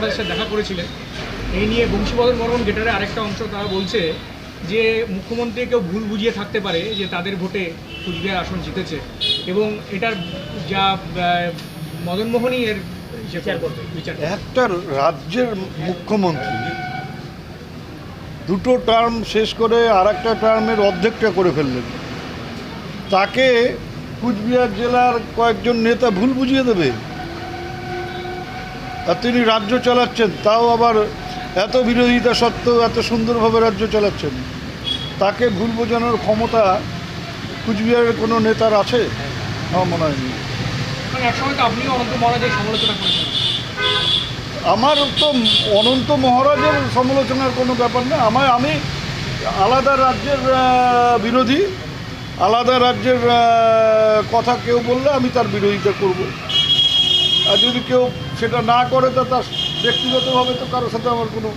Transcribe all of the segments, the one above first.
মহারাজের সাথে দেখা করেছিলেন। এই নিয়ে বংশীবদন বর্মন গেটারের আরেকটা অংশ তারা বলছে যে মুখ্যমন্ত্রী কেউ ভুল বুঝিয়ে থাকতে পারে যে তাদের ভোটে কুচবিহার আসন জিতেছে এবং এটার যা মদনমোহনই এর বিচার করবে। বিচার করবে। একটা রাজ্যের মুখ্যমন্ত্রী দুটো টার্ম শেষ করে আর একটা টার্মের অর্ধেকটা করে ফেললেন। তাকে কুচবিহার জেলার কয়েকজন নেতা ভুল বুঝিয়ে দেবে? আর তিনি রাজ্য চালাচ্ছেন তাও আবার এত বিরোধিতা সত্ত্বেও এত সুন্দরভাবে রাজ্য চালাচ্ছেন। তাকে ভুল বোঝানোর ক্ষমতা কুচবিহারের কোনো নেতার আছে? আমার মনে হয় সমালোচনা করেছেন। আমার তো অনন্ত মহারাজের সমালোচনার কোনো ব্যাপার না। আমার আমি আলাদা রাজ্যের বিরোধী। আলাদা রাজ্যের কথা কেউ বললে আমি তার বিরোধিতা করব। আর যদি কেউ সেটা না করে তা তার ব্যক্তিগতভাবে তো কারোর সাথে আমার কোনো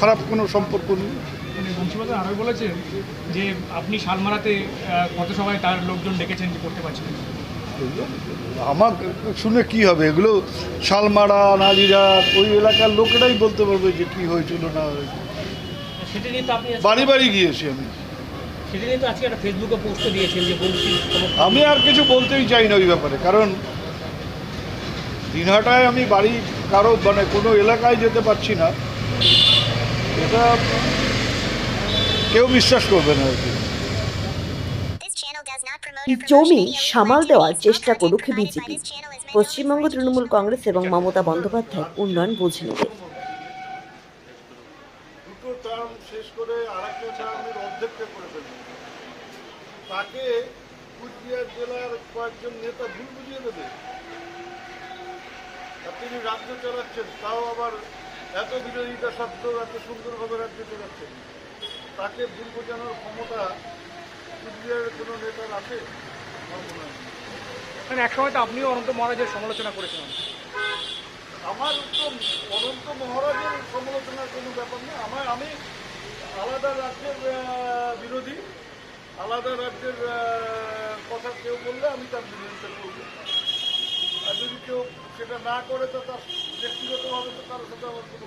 খারাপ কোনো সম্পর্ক নেই। মানে বংশীবদন আরও বলেছেন যে আপনি শালমারাতে কত সবাই তার লোকজন ডেকেছেন যে করতে পারছিলেন না। আমার শুনে কি হবে? এগুলো শালমারা নাজিরা ওই এলাকার লোকেরাই বলতে পারবে যে কি হয়েছিল না হয়েছিল। বাড়ি বাড়ি গিয়েছি আমি। সেটা নিয়ে তো আজকে একটা ফেসবুকে পোস্ট দিয়েছেন যে বংশী সমর্থন- আমি আর কিছু বলতেই চাই না ওই ব্যাপারে কারণ দিনহাটায় আমি বাড়ি কারও মানে কোনো এলাকায় যেতে পারছি না। এটা কেউ বিশ্বাস করবে না আর কি। জমি সামাল দেওয়ার চেষ্টা করুক বিজেপি। পশ্চিমবঙ্গ তৃণমূল কংগ্রেস এবং মমতা বন্দ্যোপাধ্যায় উন্নয়ন বুঝে নেবে। শেষ করে আরেকটা টার্মের অর্ধেকটা করে ফেলবে তাকে কুচবিহার জেলার কয়েকজন নেতা ভুল বুঝিয়ে তিনি রাজ্য চালাচ্ছেন তাও আবার এত বিরোধিতা সত্ত্বেও এত সুন্দরভাবে রাজ্য চালাচ্ছেন। তাকে ভুল বোঝানোর ক্ষমতা কুচবিহারের কোনো নেতার আছে? মনে হয় একসময় তো আপনিও অনন্ত মহারাজের সমালোচনা করেছিলেন। আমার তো অনন্ত মহারাজের সমালোচনার কোনো ব্যাপার না আমার আমি আলাদা রাজ্যের বিরোধী। আলাদা রাজ্যের কথা কেউ বললে আমি তার বিরোধিতা করব। কেউ সেটা না করে তো তার ব্যক্তিগতভাবে তো কারোর সাথে আমার কোনো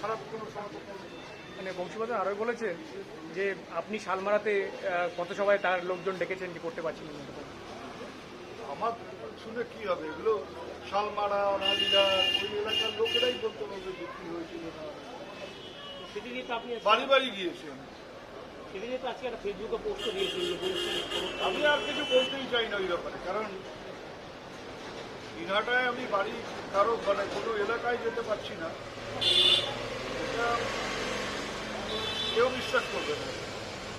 খারাপ কোনো সম্পর্ক মানে বংশীবদন আরও বলেছেন যে আপনি শালমারাতে কত সবাই তার লোকজন ডেকেছেন যে করতে পারছিলেন না আমার শুনে কি হবে? এগুলো শালমারা নাজিরা ওই এলাকার লোকেরাই বলতে পারবে যে কী হয়েছিল না হয়েছিল। সেটা নিয়ে তো আপনি বাড়ি বাড়ি গিয়েছেন নিয়ে তো আজকে একটা ফেসবুকে পোস্ট দিয়েছেন আমি আর কিছু বলতেই চাই না ওই ব্যাপারে কারণ দিনহাটায় আমি বাড়ি, কারও মানে কোনো এলাকায় যেতে পারছি না। এটা কেউ বিশ্বাস করবে না।